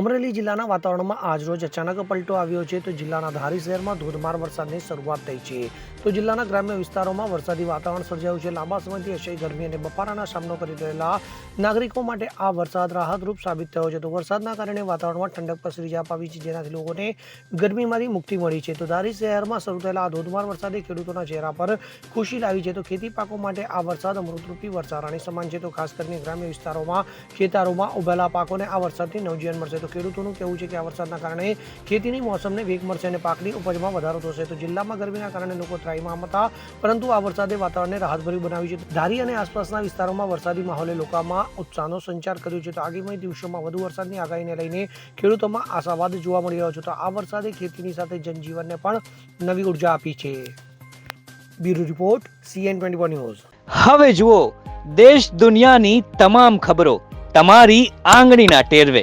અમરેલી જિલ્લાના વાતાવરણમાં આજરોજ અચાનક પલટો આવ્યો છે તો જિલ્લાના ધારી શહેરમાં ધોધમાર વરસાદની શરૂઆત થઈ છે. તો જિલ્લાના ગ્રામ્ય વિસ્તારોમાં વરસાદી વાતાવરણ સર્જાયું છે. લાંબા સમયથી અશય ગરમી અને બફારાના સામનો કરી રહેલા નાગરિકો માટે આ વરસાદ રાહતરૂપ સાબિત થયો છે. તો વરસાદના કારણે વાતાવરણમાં ઠંડક પ્રસરી જાપ પાવી છે, જેનાથી લોકોને ગરમીમાંથી મુક્તિ મળી છે. તો ધારી શહેરમાં શરૂ થયેલા આ ધોધમાર વરસાદે ખેડૂતોના ચહેરા પર ખુશી લાવી છે. તો ખેતી પાકો માટે આ વરસાદ અમૃતરૂપી વર્ષારાણી સમાન છે. તો ખાસ કરીને ગ્રામ્ય વિસ્તારોમાં ખેતરોમાં ઉભેલા પાકોને આ વરસાદથી નવજીવન મળશે. તો ખેડૂતોનું કહેવું છે કે આ વરસાદના કારણે ખેતીની મોસમને વેગ મળશે અને પાકની ઉપજમાં વધારો થશે. તો જિલ્લામાં ગરમીના કારણે લોકો ત્રાહીમાં હતા, પરંતુ આ વરસાદે વાતાવરણને રાહતભર્યું બનાવ્યું છે. ધારી અને આસપાસના વિસ્તારોમાં વરસાદી માહોલે લોકોમાં ઉત્સાહનો સંચાર કર્યો છે. તો આગામી દિવસોમાં વધુ વરસાદની આગાહીને લઈને ખેડૂતોમાં આશાવાદ જોવા મળી રહ્યો છે. તો આ વરસાદે ખેતીની સાથે જનજીવનને પણ નવી ઊર્જા આપી છે. Bureau report, CN twenty news. હવે જુઓ, દેશ દુનિયાની તમામ ખબરો તમારી આંગળીના ટેરવે.